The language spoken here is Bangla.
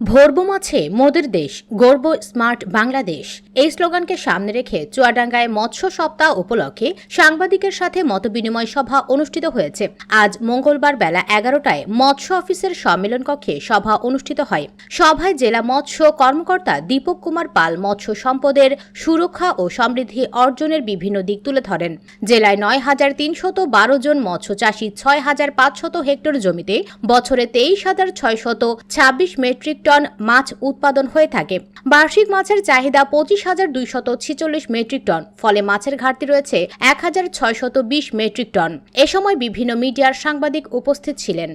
ভরবো মাছে মোদের দেশ, গর্ব স্মার্ট বাংলাদেশ। এই স্লোগানকে সামনে রেখে চুয়াডাঙ্গায় মৎস্য সপ্তাহ উপলক্ষে সাংবাদিকের সাথে মতবিনিময় সভা অনুষ্ঠিত হয়েছে। আজ মঙ্গলবার বেলা এগারোটায় মৎস্য অফিসের সম্মেলন কক্ষে সভা অনুষ্ঠিত হয়। সভায় জেলা মৎস্য কর্মকর্তা দীপক কুমার পাল মৎস্য সম্পদের সুরক্ষা ও সমৃদ্ধি অর্জনের বিভিন্ন দিক তুলে ধরেন। জেলায় নয় হাজার তিনশত বারো জন মৎস্য চাষী, ছয় হাজার পাঁচশত হেক্টর জমিতে বছরে তেইশ হাজার ছয়শত ছাব্বিশ মেট্রিক টন মাছ উৎপাদন হয়ে থাকে। বার্ষিক মাছের চাহিদা পঁচিশ হাজার দুইশত ছিচল্লিশ মেট্রিক টন, ফলে মাছের ঘাটতি রয়েছে এক হাজার ছয়শত বিশ মেট্রিক টন। এ সময় বিভিন্ন মিডিয়ার সাংবাদিক উপস্থিত ছিলেন।